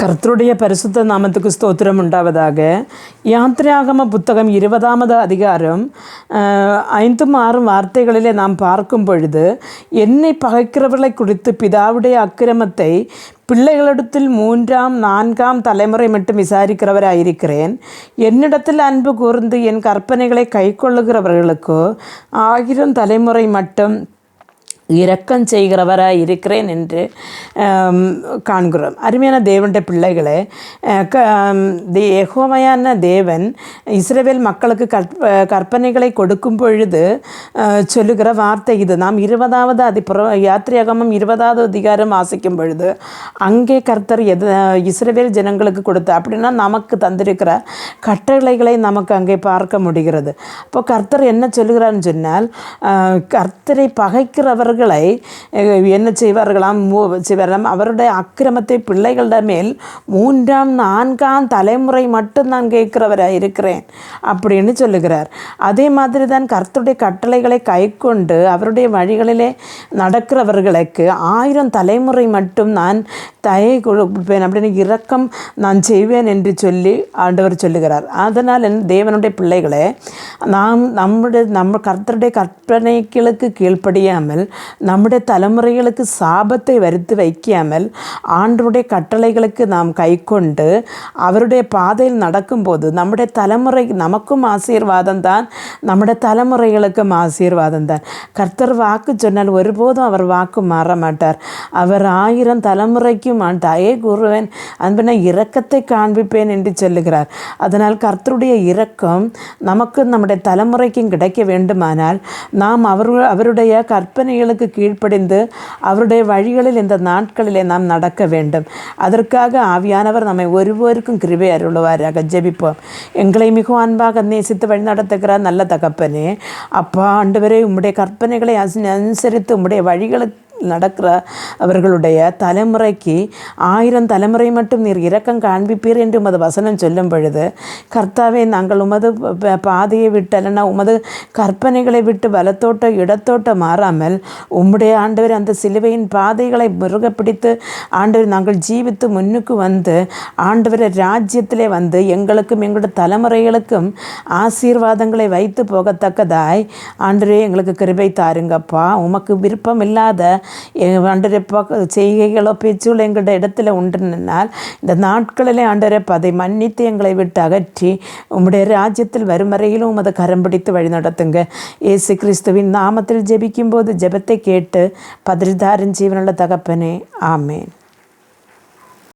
கர்த்தருடைய பரிசுத்த நாமத்துக்கு ஸ்தோத்திரம் உண்டாவதாக. யாத்திரையாகம புத்தகம் இருபதாமது அதிகாரம் ஐந்தும் ஆறும் வார்த்தைகளிலே நாம் பார்க்கும் பொழுது என்னை பகைக்கிறவர்களை குறித்து பிதாவுடைய அக்கிரமத்தை பிள்ளைகளிடத்தில் மூன்றாம் நான்காம் தலைமுறை மட்டும் விசாரிக்கிறவராயிருக்கிறேன். என்னிடத்தில் அன்பு கூர்ந்து என் கற்பனைகளை கைக்கொள்ளுகிறவர்களுக்கோ ஆயிரம் தலைமுறை மட்டும் இரக்கம் செய்கிறவராக இருக்கிறேன் என்று காண்கிறோம். அருமையான தேவனுடைய பிள்ளைகளே க தே- தேவன் இஸ்ரேவேல் மக்களுக்கு கற்ப கற்பனைகளை கொடுக்கும் பொழுது சொல்லுகிற வார்த்தை இது. நாம் இருபதாவது அதி யாத்திரையாகமும் இருபதாவது அதிகாரம் வாசிக்கும் பொழுது அங்கே கர்த்தர் எது இஸ்ரேவேல் ஜனங்களுக்கு கொடுத்த அப்படின்னா நமக்கு தந்திருக்கிற கட்டளைகளை நமக்கு அங்கே பார்க்க முடிகிறது. அப்போ கர்த்தர் என்ன சொல்லுகிறான்னு சொன்னால் கர்த்தரை பகைக்கிறவர் அவர்களை என்ன செய்வார்களாம்? மூ- செய்வார்களாம்? அவருடைய அக்கிரமத்தை பிள்ளைகளிட மேல் மூன்றாம் நான்காம் தலைமுறை மட்டும் நான் கேட்கிறவராக இருக்கிறேன் அப்படின்னு சொல்லுகிறார். அதே மாதிரி தான் கர்த்தருடைய கட்டளைகளை கை கொண்டு அவருடைய வழிகளிலே நடக்கிறவர்களுக்கு ஆயிரம் தலைமுறை மட்டும் நான் தயை கொடுப்பேன் அப்படின்னு இரக்கம் நான் செய்வேன் என்று சொல்லி ஆண்டவர் சொல்லுகிறார். அதனால் தேவனுடைய பிள்ளைகளே நாம் நம்முடைய நம்ம கர்த்தருடைய கற்பனைகளுக்கு கீழ்ப்படியாமல் நம்முடைய தலைமுறைகளுக்கு சாபத்தை வருத்தி வைக்காமல் ஆண்டவருடைய கட்டளைகளுக்கு நாம் கைக்கொண்டு அவருடைய பாதையில் நடக்கும்போது நம்முடைய தலைமுறை நமக்கும் ஆசீர்வாதம் தான் நம்முடைய தலைமுறைகளுக்கும் ஆசீர்வாதம் தான் கர்த்தர் வாக்கு சொன்னால் ஒருபோதும் அவர் வாக்கு மாற மாட்டார் அவர் ஆயிரம் தலைமுறைக்கும் நான் கூறுவேன் அன்பின இரக்கத்தை காண்பிப்பேன் என்று சொல்லுகிறார் அதனால் கர்த்தருடைய இரக்கம் நமக்கு நம்முடைய தலைமுறைக்கும் கிடைக்க வேண்டுமானால் நாம் அவர் அவருடைய கற்பனைகளுக்கு கீழ்ப்படிந்து அவருடைய வழிகளில் இந்த நாட்களிலே நாம் நடக்க வேண்டும். அதற்காக ஆவியானவர் நம்மை ஒருவருக்கும் கிருபை அருள்வாராக. ஜெபிப்போம். எங்களை மிகவும் அன்பாக நேசித்து வழி நடத்துகிறார் நல்ல தகப்பனே. அப்பா ஆண்டு வரை உம்முடைய கற்பனைகளை அனுசரித்து உம்முடைய வழிகளுக்கு நடக்கிற அவர்களுடைய தலைமுறைக்கு ஆயிரம் தலைமுறை மட்டும் நீர் இரக்கம் காண்பிப்பீர் என்று உமது வசனம் சொல்லும் பொழுது கர்த்தாவே நாங்கள் உமது பாதையை விட்டு அல்லனா உமது கற்பனைகளை விட்டு வலத்தோட்ட இடத்தோட்ட மாறாமல் உம்முடைய ஆண்டவர் அந்த சிலுவையின் பாதைகளை முருக பிடித்து ஆண்டவர் நாங்கள் ஜீவித்து முன்னுக்கு வந்து ஆண்டவரை ராஜ்யத்திலே வந்து எங்களுக்கும் எங்களுடைய தலைமுறைகளுக்கும் ஆசீர்வாதங்களை வைத்து போகத்தக்கதாய் ஆண்டரே எங்களுக்கு கிருபை தாருங்கப்பா. உமக்கு விருப்பம் இல்லாத ஆண்டரை செய்கைகளோ பேச்சுகளோ எங்களோட இடத்துல உண்டுனால் இந்த நாட்களிலே ஆண்டரை அதை மன்னித்து எங்களை விட்டு அகற்றி உம்முடைய ராஜ்யத்தில் வரும் வரையிலும் உமது கரம் பிடித்து வழி நடத்துங்க. இயேசு கிறிஸ்துவின் நாமத்தில் ஜெபிக்கும்போது ஜெபத்தை கேட்டு பதில்தாரின் ஜீவனுள்ள தகப்பனே ஆமேன்.